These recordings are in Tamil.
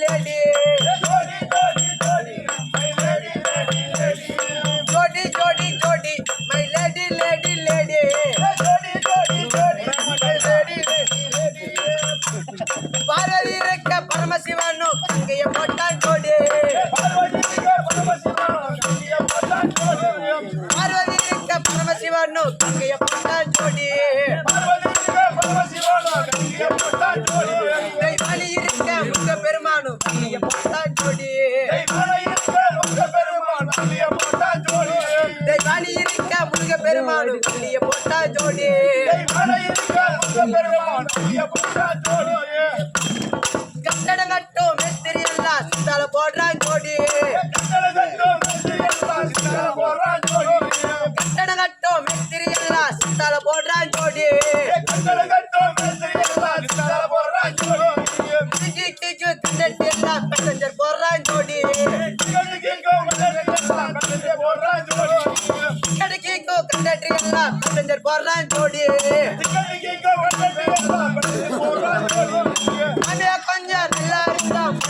லேடி ஜோடி ஜோடி ஜோடி my lady lady lady. Parvathi இருக்க பரமசிவனு கங்கைய போட்டான் ஜோடி பார்வதி இருக்க பரமசிவனு கங்கைய போட்டான் ஜோடி தெய்வானி போட்டா ஜோடி. கட்டடம்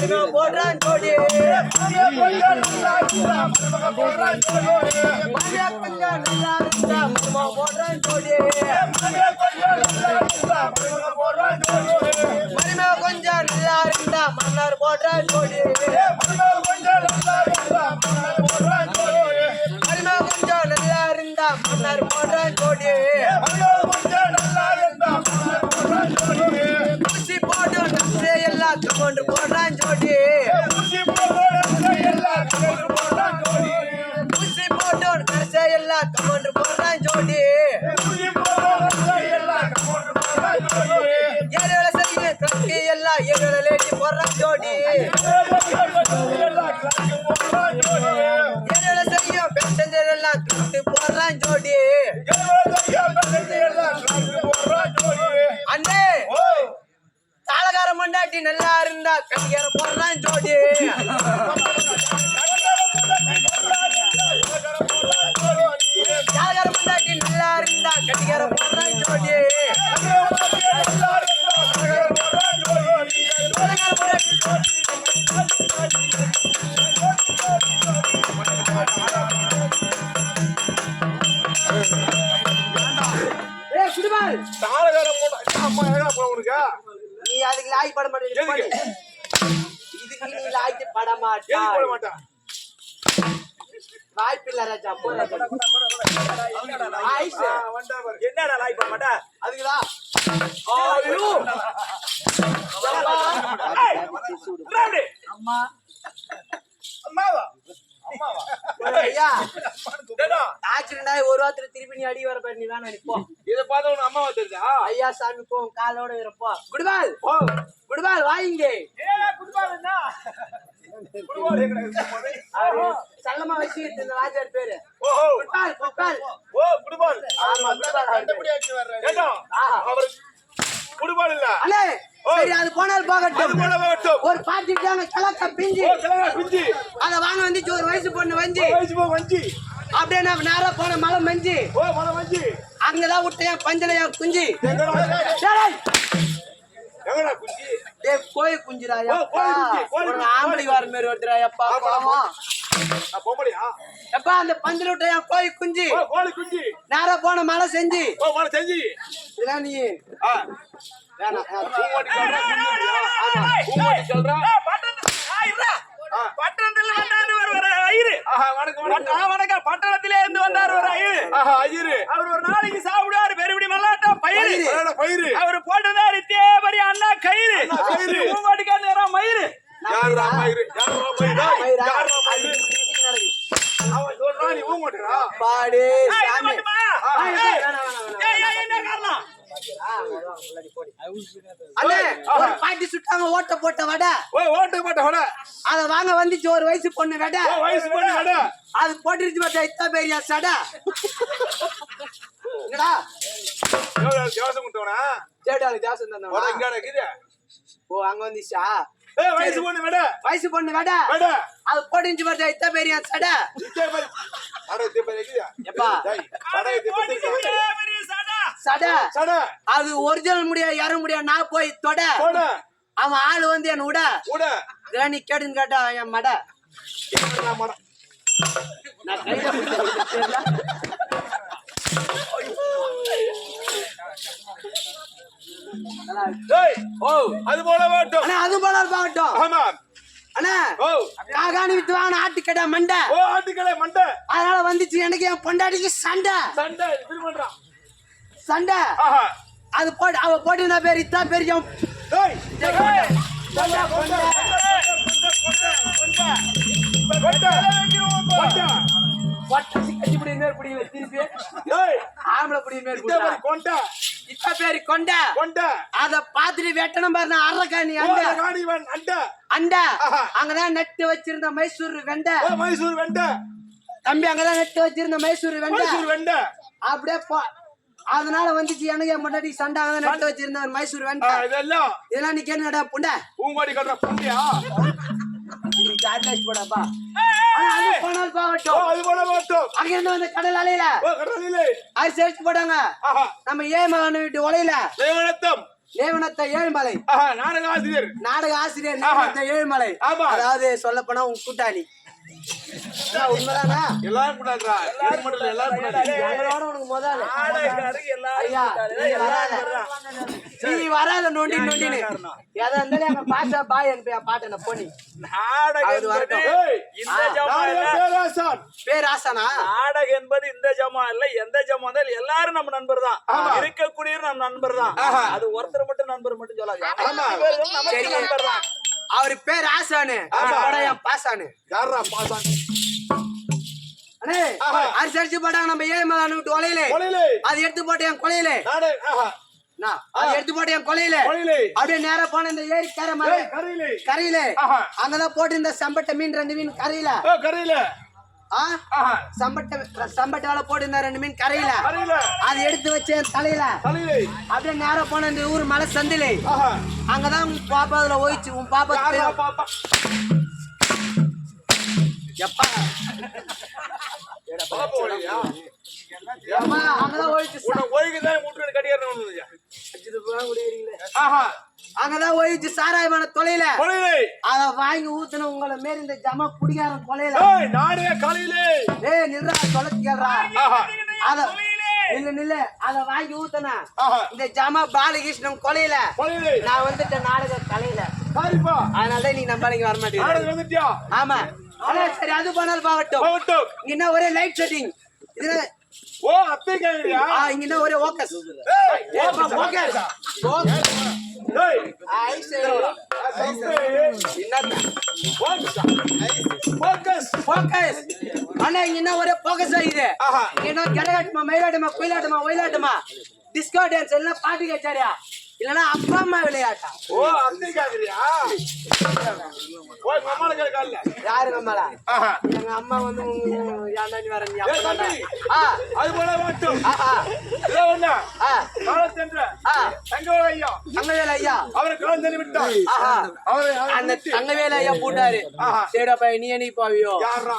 போடுறான் ஜோடி கொஞ்சம் நல்லா இருந்தா போடுறான் கொஞ்சம் நல்லா இருந்தா மன்னர் போடுறான் கோடி கொஞ்சம் நல்லா இருந்தா மன்னர் போடுறான் பேசஞ்சர் கட்டி போடுறான் ஜோடி. அண்ணே தாளகார மண்டாட்டி நல்லா இருந்தா கட்டிக்கார போடுறான் ஜோடி. தாளகார மண்டாட்டி நல்லா இருந்தா கட்டிக்கார போடுறான் ஜோடி. பட மாட்டா வாய்ப்பில்ல ராஜா போ ராஜா. ஆயிஷா என்னடா லாய் பண்ண மாட்டா அதுக்குதான் ஐயோ. அம்மா. அம்மாவா? அம்மாவா? ஐயா. டேடா, ஆக்சிடென்ட் ஆகி ஒரு வாரத்துல திருப்பி நீ அடி வர பாரு நீ வேணாம் நீ போ. இதை பார்த்தா உனக்கு அம்மாவா தெரியுதா? ஐயா சாமி போ உன் காலோட இருப்போ குட்பால் குட்பால் வாங்க ஏடா, குட்பால் என்ன? சல்லமா வச்சு இந்த பேரு ஓ, ஆமா இல்ல. அண்ணே சரி அது போனால் போகட்டும் ஒரு பாட்டி தாங்க கலக்க பிஞ்சு ஓ, அதை வாங்க வந்து ஒரு வயசு பொண்ணு வஞ்சி வயசு போ, வஞ்சி. அப்படியே நான் நேரா போன மலை மஞ்சி ஓ, மலை வஞ்சி. அங்கதான் விட்டேன் பஞ்சலையா குஞ்சி குஞ்சு எங்கடா குஞ்சி? கோழி குஞ்சுடா ஓ, எப்பா கோழி குஞ்சு, கோழி ஒரு குஞ்சு. ஆம்பளை வர மாதிரி வருதுடா எப்பா ஆமா, பாவம். நான் பொம்பளையா? எப்பா அந்த பஞ்சல விட்ட என் கோழி குஞ்சு? கோழி குஞ்சு. நேரா போன மலை செஞ்சு. செஞ்சி. இதெல்லாம் நீ. பட்டணத்தில் இருந்து வந்தாரு ஒரு ஐயரு. அவர் ஒரு நாளைக்கு சாப்பிடுவாரு. பயிறு. பயிரு. அவர் போட்டதாரு தேவரி அண்ணா கயிறு. பூவாடிக்கா நேரம் மயிறு. அவன் சொல்றான், நீ ஊங்கோட்டுறா. பாடு என்ன காரணம்? பாட்டி சுட்டாங்க ஓட்ட போட்ட வடை ஓட்ட மாட்டேன், வாடா. அத வாங்க வந்துச்சு ஒரு வயசு பொண்ணு வடை ஓ, வயசு பொண்ணு, வாடா. அது போட்டுருச்சு பார்த்தா இத்தா பெரிய சடை என்னடா ஜாசன் வாடா, தந்தவனா இங்கடா இருக்குது. ஓ அங்க வந்துச்சா ஏய், வயசு பொண்ணு, வாடா. வயசு பொண்ணு வடை வாடா. அது போட்டுருச்சு பார்த்தா இத்தா பெரிய சடை இங்கே பாரு. அட, இதே பாரு, இருக்குதா? எப்பா? டேய், அட, இதே பாரு, இருக்குதா? பெரிய சடா சடை சடை, அது ஒரிஜினல் முடியா இற முடியா நான் போய் தொட அவன் ஆளு வந்து என்ன விட ஊட. இதெல்லாம் நீ கேட்டுன்னு கேட்டா என் மடை மாடா. நான் கையில பிடிச்ச அது போல அது போல பார்க்கட்டும் ஆமா. அண்ணா காகாணி வித்து வாங்கின ஆட்டுக்கடா மண்டை. ஓ ஆட்டுக்களே மண்டை. அதனால வந்துச்சு எனக்கு என் பொண்டாட்டிக்கு சண்டை. சண்டை அது போட்டு அவ போட்டு பேர் இத்தான் பெரிய கொண்டா கொண்டா. கொண்டா கொண்டா பட்டாசி கட்டி பிடி மேல் பிடி திருப்பி டேய் ஆம்பளை பிடி மேல் இந்த மாதிரி கொண்டா இத்த பேரு கொண்ட கொண்டா அத பாத்துட்டு வெட்டணும் பாரு நான் அரக்காணி அண்ட ஓ காடிவன் அண்ட ஆஹா. அங்கதான் நட்டு வச்சிருந்த மைசூர் வெண்ட மைசூர் வெண்டை தம்பி அங்கதான் நட்டு வச்சிருந்த மைசூர் வெண்டை மைசூர் வெண்டை அப்படியே போ அதனால வந்துச்சு எனக்கு என் முன்னாடி சண்டை அங்கதான் நட்டு வச்சிருந்த மைசூர் ஆ, வெண்டை இதெல்லாம் இதெல்லாம் நீ கேளுடா புண்டை பூங்காடி கட்டுற புண்டியா காட்லாஸ் போடாப்பா அது போகட்டும். அது அங்க இருந்து வந்த கடல் அலையில. அரிசி அரிச்சு போட்டாங்க. ஆஹா. நம்ம ஏமலான வீட்டு உலையில தேவனத்தம் நேவனத்த ஏழுமலை. நாடக ஆசிரியர். நாடக ஆசிரியர் ஏழுமலை. ஆமா. அதாவது சொல்ல போனா உன் கூட்டாளி. உண்மைதானா? எல்லாரும் கூடாதுடா. இது மட்டும் இல்ல எல்லாரும் கூடாது. எங்களோட உனக்கு முதல்ல நாடகாரங்க எல்லாரும் ஐயா நீ வராத. நீ வராத நொண்டி நொண்டின்னு. எதா இருந்தாலும் எங்க பாஷா பாய் அனுப்பி பாட்டன போனி நாடகம் அது வரட்டும். என்பது ஏய், இந்த ஆ, ஜமா நாடக இல்ல. பேராசான். பேர் ஆசானா நாடகம் என்பது இந்த ஜமா இல்ல எந்த ஜமா இருந்தாலும் எல்லாரும் நம்ம நண்பர் தான். இருக்கக்கூடிய நம்ம நண்பர் தான். அது ஒருத்தர் மட்டும் நண்பர் மட்டும் சொல்லாது. நண்பர் தான். அவரு பேர் ஆசானு. என் பாசானு. யாரா பாசான். அரிசி அரிச்சு போட்டாங்க நம்ம ஏழுமலான வீட்டு உலையில கொலையிலே. அது எடுத்து போட்டு என் கொலையில. எடுத்து போட்டு என் கொலையில. அப்படியே நேரா போன இந்த ஏரி கரை மலை. கரையிலே. அங்கதான் போட்டு இந்த சம்பட்ட மீன் ரெண்டு மீன் கரையில. கரையிலே. ஆ? ஆஹா. சம்பட்ட சம்பட்டால போட்டு ரெண்டு மீன் கரையில. கரையிலே. அது எடுத்து வச்சு என் தலையில. தலையிலே. அப்படியே நேரா போன இந்த ஊர் மலை சந்திலே. ஆஹா. அங்கதான் உன் பாப்பா அதுல ஓய்ச்சு. உன் பாப்பா எப்பா? அங்கதான் ஓய்ச்சு. ஒழுங்குதான் முட்டு கட்டிக்கிறேன் ஆஹா. அங்கதான் ஓய்ச்சு சாராயமான தொலைல கொலையிலே அத வாங்கி ஊத்துன உங்களை மாரி இந்த ஜம குடிகாரன் கொலையில நாடக காலையிலே. ஏய் நில்றா தொலைச்சு கேள்றா. அத நில்லு நில்லு. அத வாங்கி ஊத்துன. இந்த ஜம பாலகிருஷ்ணன் கொலையில. நான் வந்துட்டேன் நாடக கலையில சாரிப்பா அதனால நீ நம்மளுக்கு வர மாட்டேங்க ஆமா. சரி அது போனாலும் பாகட்டும். என்ன ஒரே லைட் செட்டிங் இதுல ஓ அத்தை கேக்குறியா? இங்க ஒரே ஓக்கஸ் ஏய் ஓக்கஸ் அண்ணா இங்க என்ன ஒரே ஃபோக்கஸ் ஆகுது என்ன கரகாட்டமா மயிலாட்டமா குயிலாட்டமா ஒயிலாட்டமா? டிஸ்கோ டான்ஸ் எல்லாம் பாட்டு கச்சாரியா இல்லனா அப்பா அம்மா விளையாட்டா ஓ அத்தை அம்மால யாருங்க அம்மாடா ஆஹா. எங்க அம்மா வந்து ஏன்டா நீ வர நீ ஏய், அப்பா தம்பி. ஆ. அது போல மாட்டோம். ஒண்ணா தங்கவேல ஐயா. தங்கவேல ஐயா. அவரை காலம் தள்ளி விட்டார் அவரை அந்த தங்கவேல ஐயா போட்டாரு. நீ என்ன பாவியோ? யாரா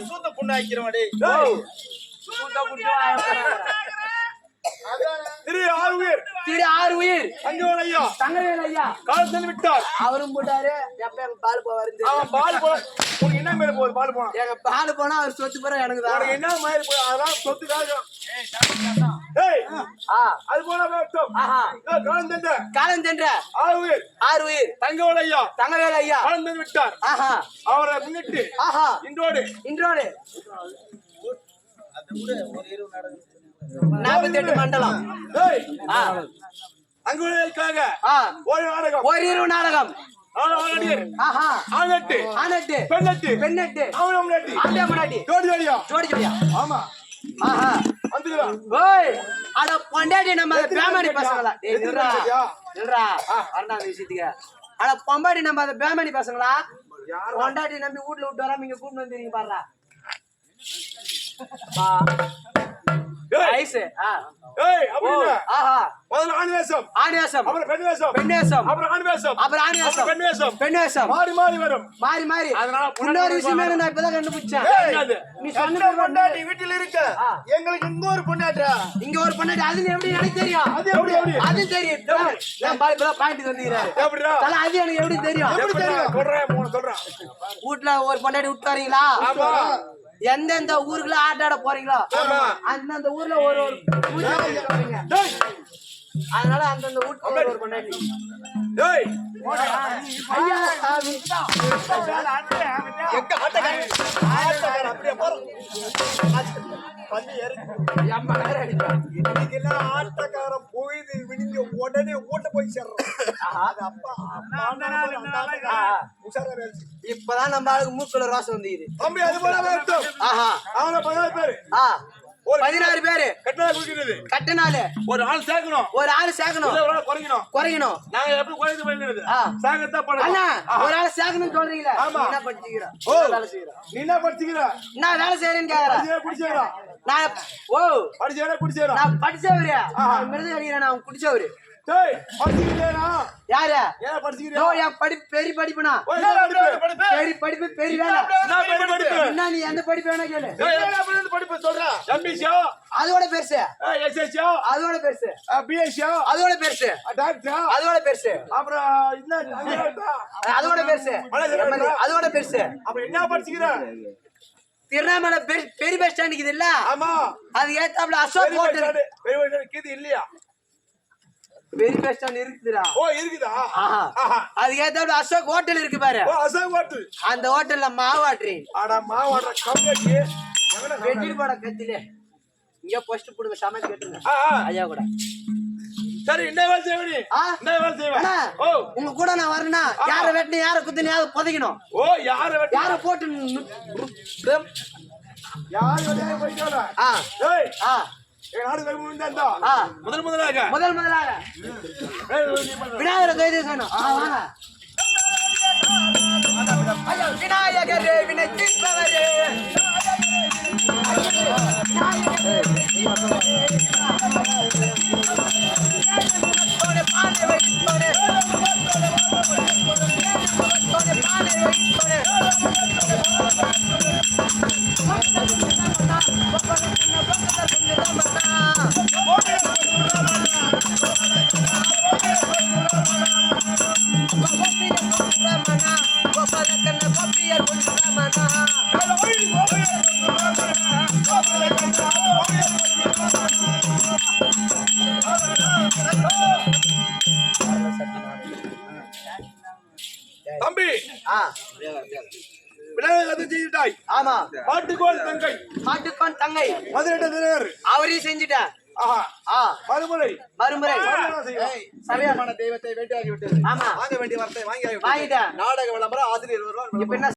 சூத்த திரு ஆறுவீர் திரு ஆறு உயிர். தங்கவேல ஐயா. தங்கவேல ஐயா. காலம் தள்ளி விட்டார். அவரும் போட்டாரு. எப்ப எங்க பால் போவாரு அவன் பால் போல உனக்கு என்ன மேல போகுது? பால் போனா? எங்க பால் போனா அவர் சொத்து போற எனக்கு தான். என்ன மாதிரி போய் ஏய் ஆ. அது போல காலம் தந்த காலம் சென்ற. ஆறுவீர் ஆறு உயிர். தங்கவேல ஐயா. தங்கவேல ஐயா. காலம் விட்டார். ஆஹா. அவரை முன்னிட்டு ஆஹா. இன்றோடு. இன்றோடு. நாற்பத்தி எட்டு மண்டலம். ஆ. ஒரு நாடகம். ஒரு இரவு நாடகம். ஆணட்டு ஆனட்டு பெண்ணட்டு. பெண்ணட்டு. அவன் முன்னாடி ஆண்டியா முன்னாடி ஜோடி ஜோடியா? ஜோடி ஜோடியா. ஆமா. ஆஹா. வந்துக்கிறான் ஓய். அட பொண்டாட்டி நம்ம பேமணி பசங்களா? டேய் நில்றா? நில்றா. வரண்டா அந்த விஷயத்துக்கு அட பொம்பாடி நம்ம அந்த பேமணி பசங்களா? பொண்டாட்டி நம்பி வீட்ல விட்டு வராம இங்க கூட்டு வந்துறீங்க பாருடா. ஏய். ஆஹா. முதல்ல ஆண் வேஷம். ஆண் வேஷம். அப்புறம் பெண் வேஷம். பெண் வேஷம். அப்புறம் ஆண் வேஷம். அப்புறம் ஆண் வேஷம். பெண் வேஷம். பெண் வேஷம். மாறி மாறி வரும். மாறி மாறி. அதனால இன்னொரு விஷயமே நான் இப்பதான் கண்டுபிடிச்சேன்? நீ சொன்ன பொண்டாட்டி வீட்டில் இருக்க? எங்களுக்கு இன்னொரு பொண்டாட்டா? இங்க ஒரு பொண்ணாடி அது எப்படி எனக்கு தெரியும்? அது எப்படி? எப்படி அது தெரியும். நான் பாய் இப்பதான் பாயிண்ட் வந்துக்கிறாரு எப்படிடா? தல அது எனக்கு எப்படி தெரியும்? எப்படிடா? சொல்றேன் மூணு சொல்றேன். வீட்டுல ஒரு பொண்டாடி விட்டு வரீங்களா? ஆமா. எந்தெந்த ஊருக்குள்ள ஆட்டாட போறீங்களோ. அந்தந்த ஊர்ல ஒரு ஒரு அதனால அந்தந்த வீட்டுல ஒரு அப்படியே போறோம். பண்ணி இறங்கி எம்மா நேரம் அடிக்கும். இன்னைக்கு எல்லாம் ஆட்டக்காரன் போயிது விடிஞ்ச உடனே ஓட்ட போய் சேர்றோம் அது அப்பா. இப்பதான் நம்ம ஆளுக்கு மூக்குல ரோசம் வந்துக்குது. தம்பி அது போல அவங்க பதினாறு பேரு. பதினாறு பேரு. கட்டினா குடிக்கிறது கட்ட நாள் ஒரு ஆள் சேர்க்கணும். ஒரு ஆள் சேர்க்கணும். ஒரு ஆள் குறைக்கணும். குறைக்கணும். நாங்க எப்படி குறைந்து போயிருந்தது ஆ. சாகத்தான் அண்ணா பண்ணணும் ஒரு ஆள் சேர்க்கணும் சொல்றீங்களா. ஆமா. என்ன படிச்சுக்கிற? ஓ. வேலை செய்யற நீ என்ன படிச்சுக்கிற? நான் வேலை செய்யறேன்னு கேக்குறேன் படிச்சா குடிச்சா நான் ஓ. படிச்சா குடிச்சா நான் படிச்சவரு. மிருது அடிக்கிறேன் நான் குடிச்சவரு. யாரு என் படி பெரிய படிப்புனா படிப்பு? பெரிய படிப்பு பெரிய வேலை என்ன படிப்பு? நீ எந்த படிப்பு வேணா கேளு படிப்பு படிப்பு சொல்றா? MBCயா? அதோட பெருசு SSயா? அதோட பெருசு BSயா? அதோட பெருசு டாக்டரா? அதோட பெருசு அப்புறம்? அதோட பெருசு அதோட பெருசு அப்புறம் என்ன படிச்சுக்கிற? திருவண்ணாமலை பெரிய- பெரிய பஸ் ஸ்டாண்ட் இருக்குது இல்ல ஆமா. அது ஏத்தாப்புல அசோக் பெரிய ஹோட்டல். பெரிய கீது இல்லையா? பெரிய பஸ் ஸ்டாண்ட் இருக்குதுடா. ஓ, இருக்குதா? அது ஏத்தாப்புல அசோக் ஹோட்டல் இருக்கு பாரு. ஓ, அசோக் hotel. அந்த ஹோட்டல்ல மாவாட்டுறீ அட, மாவாடுற கம்பெனி. வெட்டிட்டு போட கத்திலே. இங்க போஸ்ட் போடுங்க சமைச்சு கேட்டுங்க. ஐயா கூட. சரி என்ன வேலை வேலை ஓ, உங்க கூட நான் வரேன்னா யார வெட்டினு யார குத்துனு யார புதைக்கணும்? ஓ, யாரை வெட்டி- யார போட்டு யார் வெளியே போயிட்டால? ஆ. ஏய், ஆ. முதல் முதலாக. முதல் முதலாக. விநாயகரை கைது விநாயகரே வினை தீர்ப்பவரே விநாயகரே, கதை செய்துட்டாய் ஆமா. தங்கை. மாட்டுக்கோன் தங்கை. தினர் அவரையும் ஆ. மறுமுறை. மறுமுறை. சரியான தெய்வத்தை வேண்டியாகி விட்டது. ஆமா. வாங்க வேண்டிய வார்த்தை வாங்கி வாங்கிட்டேன். நாடக விளம்பரம் ஆசிரியர் வருவார்